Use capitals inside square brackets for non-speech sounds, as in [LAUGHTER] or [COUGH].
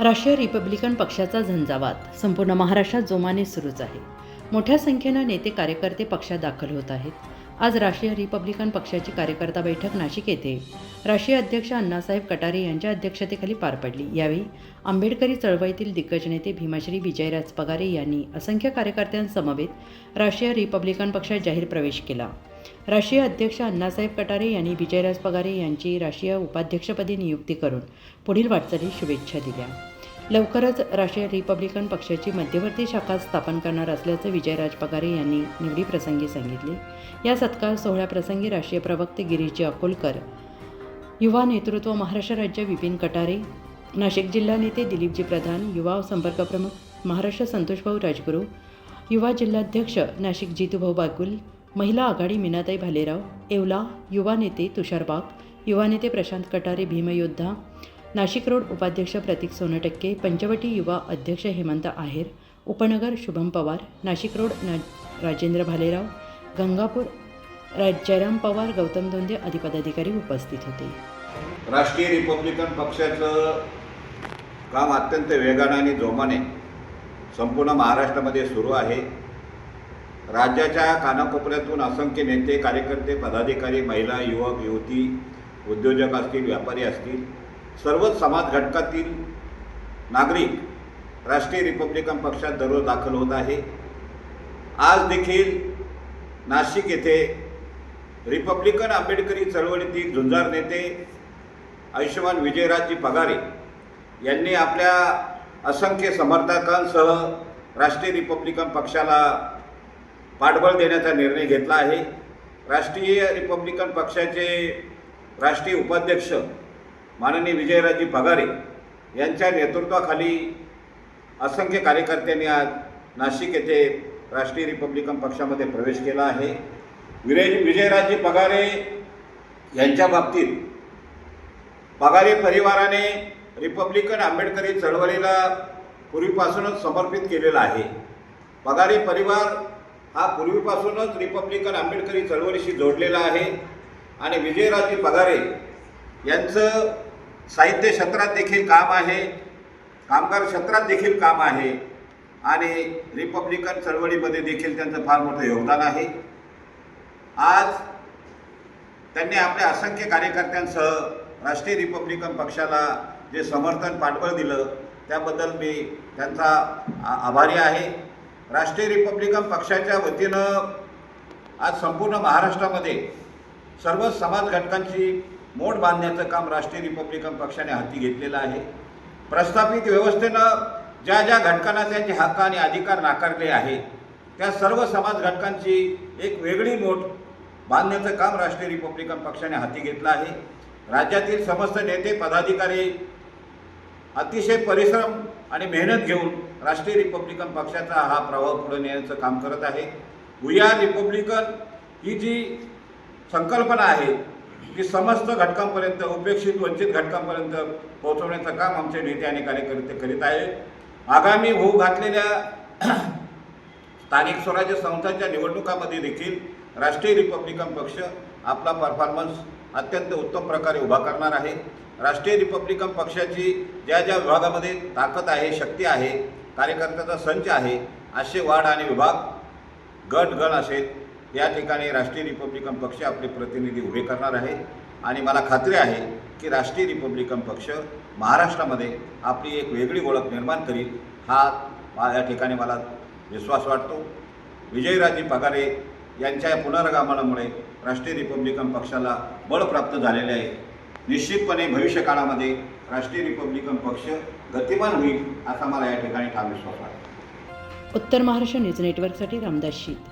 राष्ट्रीय रिपब्लिकन पक्षाचा झंझावात. संपूर्ण महाराष्ट्रात जोमाने सुरूच आहे. मोठ्या संख्येनं नेते कार्यकर्ते पक्षात दाखल होत आहेत. आज राष्ट्रीय रिपब्लिकन पक्षाची कार्यकर्ता बैठक नाशिक येथे. राष्ट्रीय अध्यक्ष अण्णासाहेब कटारे यांच्या अध्यक्षतेखाली पार पडली. यावेळी आंबेडकरी चळवळीतील दिग्गज नेते भीमाश्री विजयराज पगारे यांनी असंख्य कार्यकर्त्यांसमवेत राष्ट्रीय रिपब्लिकन पक्षात जाहीर प्रवेश केला. राष्ट्रीय अध्यक्ष अण्णासाहेब कटारे यांनी विजयराज पगारे यांची राष्ट्रीय उपाध्यक्षपदी नियुक्ती करून पुढील वाटचालीस शुभेच्छा दिल्या. लवकरच राष्ट्रीय रिपब्लिकन पक्षाची मध्यवर्ती शाखा स्थापन करणार असल्याचं विजयराज पगारे यांनी निवडीप्रसंगी सांगितले. या सत्कार सोहळ्याप्रसंगी राष्ट्रीय प्रवक्ते गिरीशजी अकोलकर युवा नेतृत्व महाराष्ट्र राज्य विपिन कटारे नाशिक जिल्हा नेते दिलीपजी प्रधान युवा संपर्क प्रमुख महाराष्ट्र संतोषभाऊ राजगुरू युवा जिल्हाध्यक्ष नाशिक जितूभाऊ बागुल महिला आघाडी मीनाताई भालेराव येवला युवा नेते तुषार बाग युवा नेते प्रशांत कटारे भीमयोद्धा नाशिक रोड उपाध्यक्ष प्रतीक सोनटक्के पंचवटी युवा अध्यक्ष हेमंत आहेर उपनगर शुभम पवार नाशिक रोड ना राजेंद्र भालेराव गंगापूर जयराम पवार गौतम धोंदे आदी पदाधिकारी उपस्थित होते. राष्ट्रीय रिपब्लिकन पक्षाचं काम अत्यंत वेगानं आणि जोमाने संपूर्ण महाराष्ट्रामध्ये सुरू आहे. राज्याच्या कानाकोपऱ्यातून असंख्य नेते कार्यकर्ते पदाधिकारी महिला युवक युवती उद्योजक असतील व्यापारी असतील सर्वच समाज घटकातील नागरिक राष्ट्रीय रिपब्लिकन पक्षात दररोज दाखल होत आहे. आज देखील नाशिक येथे रिपब्लिकन आंबेडकरी चळवळीतील झुंजार नेते आयुष्यमान विजयराजजी पगारे यांनी आपल्या असंख्य समर्थकांसह राष्ट्रीय रिपब्लिकन पक्षाला पाठबळ देण्याचा निर्णय घेतला आहे. राष्ट्रीय रिपब्लिकन पक्षाचे राष्ट्रीय उपाध्यक्ष माननीय विजयराजी पगारे यांच्या नेतृत्वाखाली असंख्य कार्यकर्त्यांनी आज नाशिक येथे राष्ट्रीय रिपब्लिकन पक्षामध्ये प्रवेश केला आहे. विजय विजयराजी पगारे यांच्या बाबतीत पगारे परिवाराने रिपब्लिकन आंबेडकरी चळवळीला पूर्वीपासूनच समर्पित केलेला आहे. पगारे परिवार हा पूर्वीपासूनच रिपब्लिकन आंबेडकरी चळवळीशी जोडलेला आहे आणि विजयराजे पगारे यांचं साहित्य क्षेत्रात देखील काम आहे कामगार क्षेत्रात देखील काम आहे आणि रिपब्लिकन चळवळीमध्ये देखील त्यांचं फार मोठं योगदान आहे. आज त्यांनी आपल्या असंख्य कार्यकर्त्यांसह राष्ट्रीय रिपब्लिकन पक्षाला जे समर्थन पाठबळ दिलं त्याबद्दल मी त्यांचा आभारी आहे. राष्ट्रीय रिपब्लिकन पक्षाच्या वतीनं आज संपूर्ण महाराष्ट्रामध्ये सर्व समाज घटकांची मोठ बांधण्याचं काम राष्ट्रीय रिपब्लिकन पक्षाने हाती घेतलेलं आहे. प्रस्थापित व्यवस्थेनं ज्या ज्या घटकांना त्यांचे हक्क आणि अधिकार नाकारले आहे त्या सर्व समाज घटकांची एक वेगळी मोठ बांधण्याचं काम राष्ट्रीय रिपब्लिकन पक्षाने हाती घेतलं आहे. राज्यातील समस्त नेते पदाधिकारी अतिशय परिश्रम आणि मेहनत घेऊन राष्ट्रीय रिपब्लिकन पक्षाचा हा प्रभाव पुढे नेण्याचं काम करत आहे वी आर रिपब्लिकन ही जी संकल्पना आहे ती समस्त घटकांपर्यंत उपेक्षित वंचित घटकांपर्यंत पोहोचवण्याचं काम आमचे नेते आणि कार्यकर्ते करीत आहे आगामी होऊ घातलेल्या [CLEARS THROAT] स्थानिक स्वराज्य संस्थांच्या निवडणुकामध्ये देखील राष्ट्रीय रिपब्लिकन पक्ष आपला परफॉर्मन्स अत्यंत उत्तम प्रकारे उभा करणार आहे. राष्ट्रीय रिपब्लिकन पक्षाची ज्या ज्या विभागामध्ये ताकद आहे शक्ती आहे कार्यकर्त्याचा संच आहे असे वाढ आणि विभाग गट गण असेल या ठिकाणी राष्ट्रीय रिपब्लिकन पक्ष आपले प्रतिनिधी उभे करणार आहे. आणि मला खात्री आहे की राष्ट्रीय रिपब्लिकन पक्ष महाराष्ट्रामध्ये आपली एक वेगळी ओळख निर्माण करील हा या ठिकाणी मला विश्वास वाटतो. विजयराजे पगारे यांच्या पुनर्गमनामुळे राष्ट्रीय रिपब्लिकन पक्षाला बळ प्राप्त झालेले आहे. निश्चितपणे भविष्यकाळामध्ये राष्ट्रीय रिपब्लिकन पक्ष गतिमान होईल असा मला या ठिकाणी ठाम विश्वास वाटतो. उत्तर महाराष्ट्र न्यूज नेटवर्कसाठी रामदास शीत.